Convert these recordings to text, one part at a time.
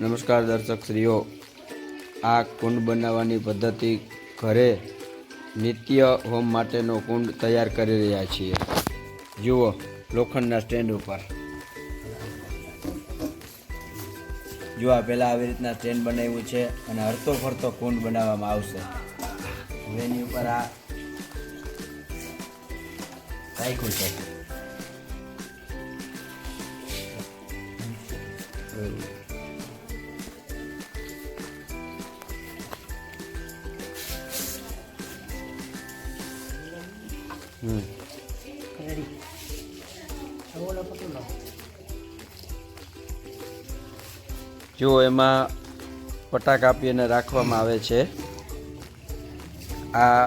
નમસ્કાર દર્શક શ્રીઓ. આ કુંડ બનાવવાની પદ્ધતિ ઘરે નિત્ય હોમ માટેનો કુંડ તૈયાર કરી રહ્યા છીએ. જુઓ, લોખંડના સ્ટેન્ડ ઉપર. જો પહેલાં આવી રીતના સ્ટેન્ડ બનાવ્યું છે અને હરતો ફરતો કુંડ બનાવવામાં આવશે. એની ઉપર આ રાખ્યું છે. હમ જો એમાં પટા કાપી અને રાખવામાં આવે છે. આ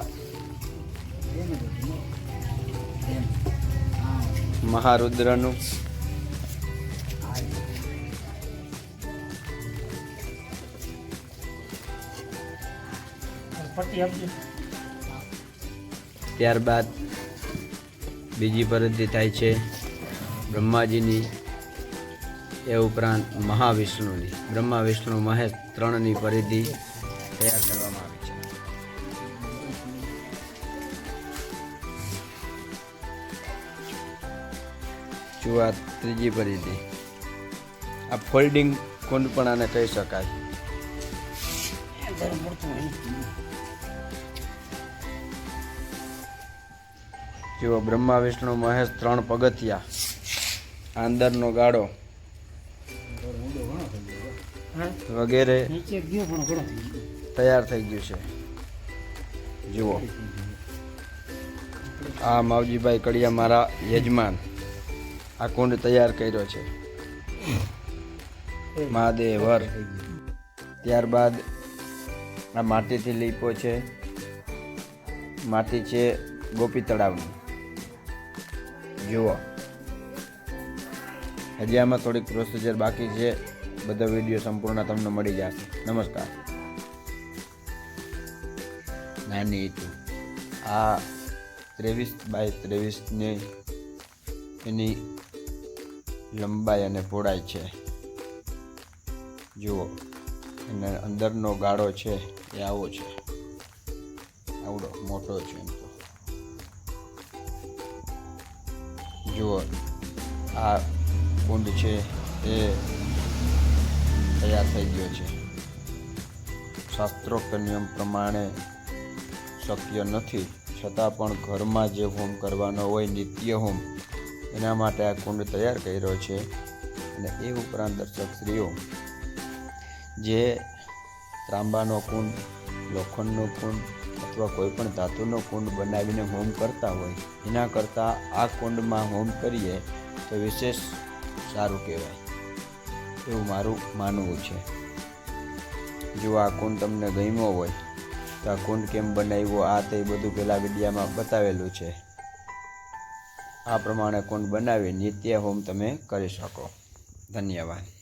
મહારુદ્રનું. ત્યારબાદ બીજી પરિધિ થાય છે બ્રહ્માજીની, એ ઉપરાંત મહાવિષ્ણુની. બ્રહ્મા વિષ્ણુ મહેશ ત્રણની પરિધિ તૈયાર કરવામાં આવી છે. જો ત્રીજી પરિધિ, આ ફોલ્ડિંગ કુંડ પણ આને કહી શકાય. જુઓ બ્રહ્મા, વિષ્ણુ, મહેશ ત્રણ પગથિયા. અંદરનો ગાળો. વગેરે તૈયાર થઈ ગયું છે. જુઓ. આ માવજીભાઈ કડિયા મારા યજમાન. આ કુંડ તૈયાર કર્યો છે. મહાદેવર. ત્યારબાદ આ માટીથી લીપો છે. માટી છે ગોપી તળાવની. જુઓ. હજી આમાં થોડીક પ્રોસિજર બાકી છે. બધો વીડિયો સંપૂર્ણ તમને મળી જશે. નમસ્કાર. નાની ઈટુ. આ ત્રેવીસ બાય ત્રેવીસની એની લંબાઈ અને પહોળાઈ છે. જુઓ. અને અંદરનો ગાળો છે એ આવો છે. આવડો, મોટો છે. જુઓ આ કુંડ છે એ તૈયાર થઈ ગયો છે શાસ્ત્રોક્ત નિયમ પ્રમાણે શક્ય નથી છતાં પણ ઘરમાં જે હોમ કરવાનો હોય નિત્ય હોમ એના માટે આ કુંડ તૈયાર કર્યો છે અને એ ઉપરાંત દર્શક સ્ત્રીઓ જે ત્રાંબાનો કુંડ લોખંડનો કુંડ અથવા કોઈ પણ ધાતુનો કુંડ બનાવીને હોમ કરતા હોય, એના કરતાં આ કુંડમાં હોમ કરીએ તો વિશેષ સારું કહેવાય. એવું મારું માનવું છે. જો આ કુંડ તમને ગમ્યો હોય, તો આ કુંડ કેમ બનાવ્યો, આ તે બધું પહેલાં વિડીયામાં બતાવેલું છે. આ પ્રમાણે કુંડ બનાવી નિત્ય હોમ તમે કરી શકો. ધન્યવાદ.